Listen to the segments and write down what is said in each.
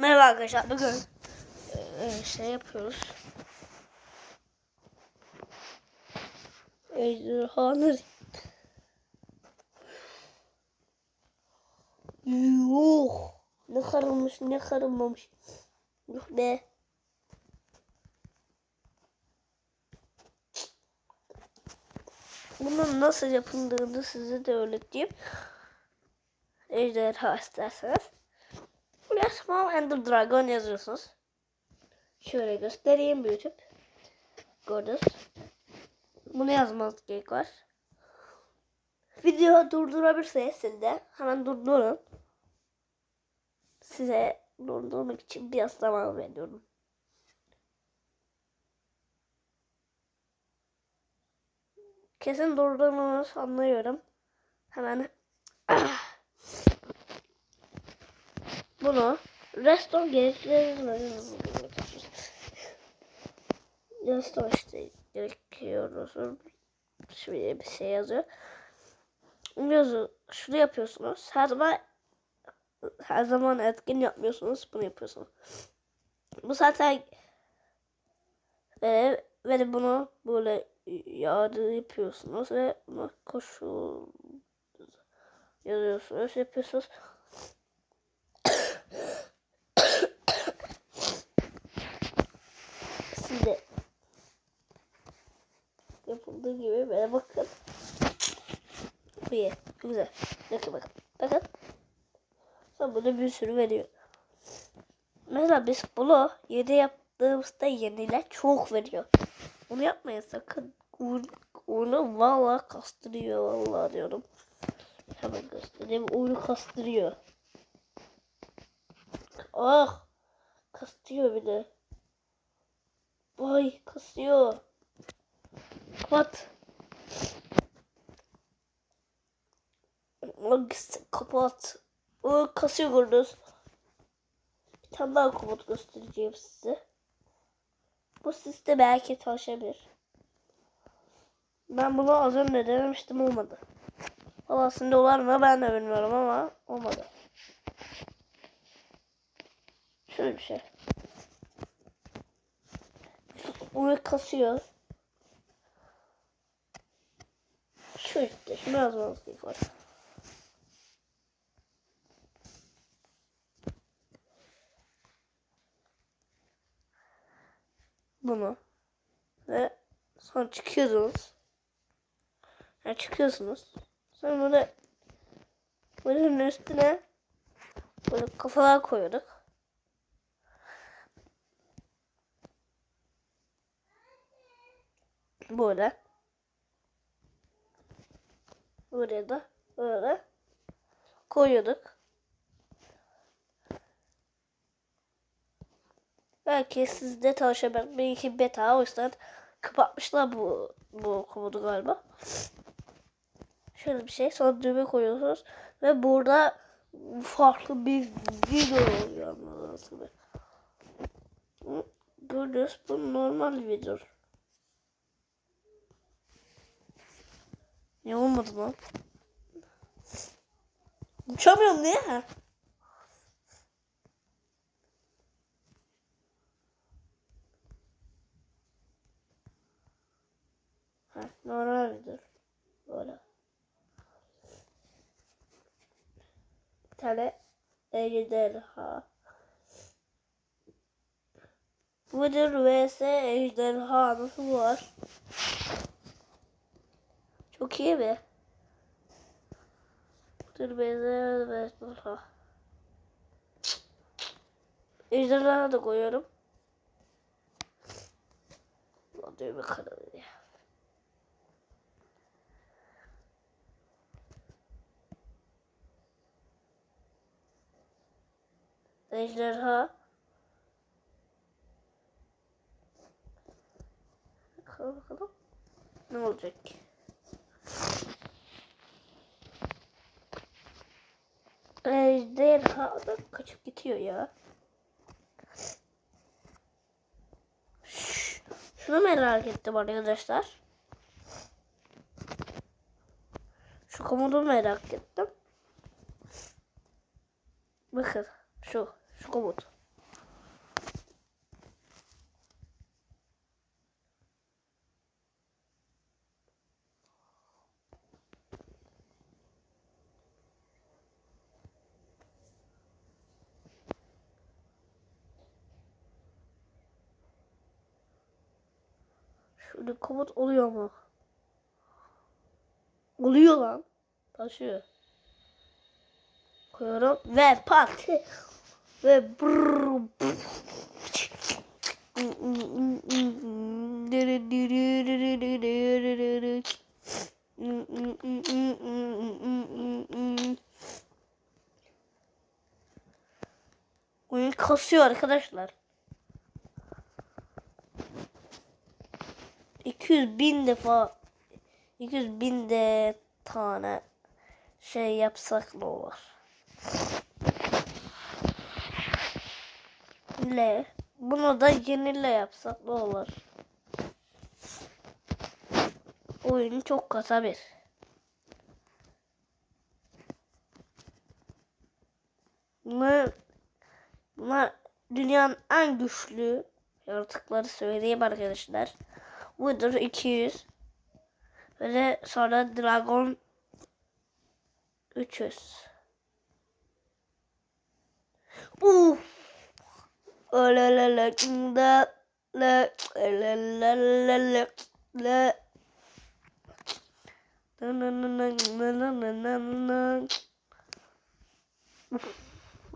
Merhaba arkadaşlar. Bugün e, şey yapıyoruz. Ejderhanı Yuh. Ne karılmış ne karılmamış. Yuh be. Bunun nasıl yapıldığını size de öğreteyim. Ejderha isterseniz. Buraya Small Ender Dragon yazıyorsunuz. Şöyle göstereyim büyütüp. Gördünüz. Bunu yazmanız gerek var. Video durdurabilirseniz siz de hemen durdurun. Size durdurmak için biraz zaman veriyorum. Kesin durdurmanızı anlıyorum. Hemen bunu restore gerekli restore işte gerekiyor. Şöyle bir şey yazıyor. Yazı şunu yapıyorsunuz. Her zaman her zaman etkin yapmıyorsunuz. Bunu yapıyorsunuz. Bu zaten ve, ve bunu böyle yarı yapıyorsunuz ve buna koşul yazıyorsunuz yapıyorsunuz. Size yapıldığı gibi böyle bakın. İyi. Güzel. Bakın bakın. Bakın. Sonra burada bir sürü veriyor. Mesela biz bunu yeni yaptığımızda yeniler çok veriyor. Bunu yapmayın sakın. Oyunu valla kastırıyor valla diyorum. Hemen göstereyim. Oyunu kastırıyor. Ah! Kastıyor bir de. Vay kasıyor. Kapat. Kapat. O kasıyor gördünüz. Bir tane daha komut göstereceğim size. Bu siste belki çalışabilir. Ben bunu az önce denemiştim olmadı. Valla olar mı ben de bilmiyorum ama olmadı. Şöyle bir şey. Bunu kasıyor. Şu işte. Şunu yazmamız gerekiyor. Bunu. Ve sonra çıkıyorsunuz. Yani çıkıyorsunuz. Sonra böyle bunun üstüne böyle kafalar koyuyorduk. Böyle. Buraya da böyle koyuyorduk. Belki sizde çalışabilir. Belki beta o yüzden kapatmışlar bu bu komodu galiba. Şöyle bir şey. Sonra düğme koyuyorsunuz. Ve burada farklı bir video oluyor anladığınız Gördünüz bu normal video. Ne olmadı lan? Uçamıyorum niye? Ha, normal video. Böyle. Bir tane ejderha. Budur vs ejderha nasıl var? Çok iyi mi? Budur benzer ve ejderha. Ejderha da koyuyorum. Düğme kanalı ya. Ejderha. Bakalım bakalım. Ne olacak? Ejderha da kaçıp gidiyor ya. Şunu merak ettim arkadaşlar. Şu komodu merak ettim. Bakın şu. Şu komut. Şöyle komut oluyor mu? Oluyor lan. Taşıyor. Koyuyorum ve pat. Ve brrr. Oyun kasıyor arkadaşlar. 200 bin defa 200 bin de tane şey yapsak ne olur? Le. Bunu da yenile yapsak ne olur? Oyun çok kısa bir. Bunlar, bunlar dünyanın en güçlü yaratıkları söyleyeyim arkadaşlar. Budur 200. Ve sonra Dragon 300. Uf. Öyle le le le le le le le le le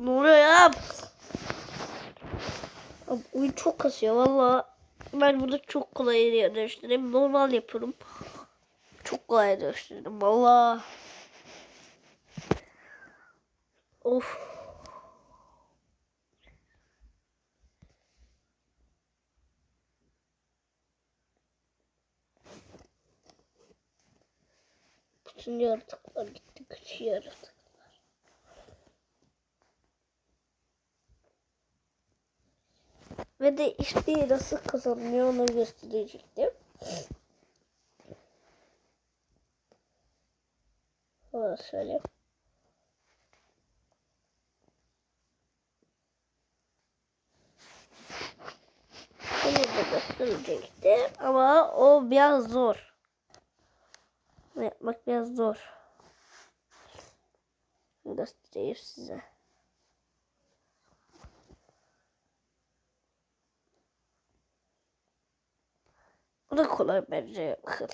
Ne oluyor ya? Abi, oyun çok kasıyor valla. Ben burada çok kolay dönüştüreyim. Normal yapıyorum. Çok kolay dönüştürdüm valla. Of. Bütün yaratıklar gitti. Küçük yaratıklar. Ve de işte nasıl kazanılıyor onu gösterecektim. Onu söyleyeyim. Bunu da gösterecektim ama o biraz zor. Bunu yapmak biraz zor. Göstereyim size. Bu da kolay bence bakın.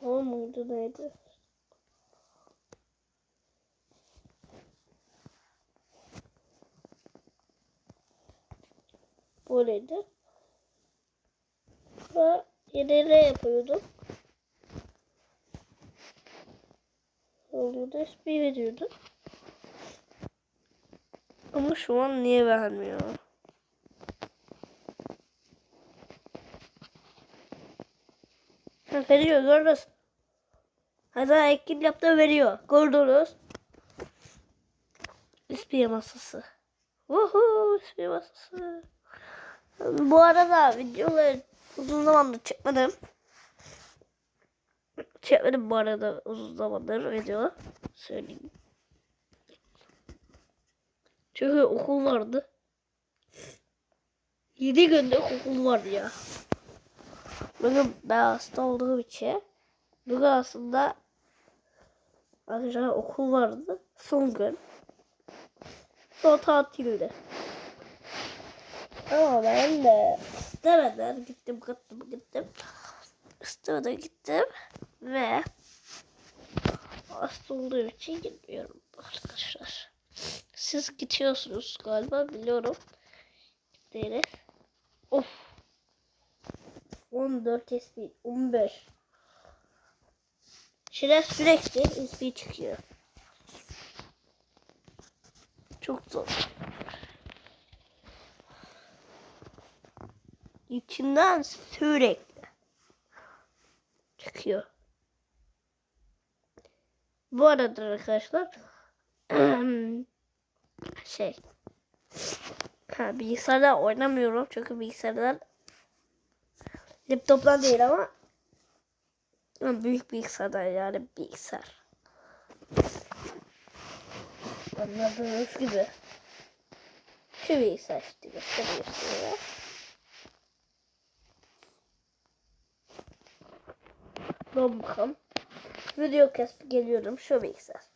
O muydu neydi? Bu neydi? Ve yenile yapıyordum. Oluyordu, SP veriyordu. Ama şu an niye vermiyor? Ha, veriyor gördünüz. Hatta Ekin yaptı veriyor. Gördünüz. İspiye masası. Woohoo ispiye masası. Bu arada videoları uzun zamandır çekmedim. Çekmedim bu arada uzun zamandır video. Söyleyeyim. Çünkü okul vardı. 7 günde okul vardı ya. Bugün ben hasta olduğum için bugün aslında arkadaşlar okul vardı. Son gün. Son tatilde. Ama ben de istemeden gittim gittim gittim. İstemeden gittim ve hasta olduğum için gitmiyorum arkadaşlar. Siz gidiyorsunuz galiba biliyorum. Gittiniz. Of. 14 SP 15. Şire sürekli SP çıkıyor. Çok zor. İçinden sürekli çıkıyor. Bu arada arkadaşlar şey ha, bilgisayarda oynamıyorum çünkü bilgisayardan laptoptan değil ama büyük bilgisayardan yani bilgisayar. Anladığınız gibi. Şu bilgisayar işte gösteriyor. Dur bakalım. Video kesip geliyorum şu bilgisayar.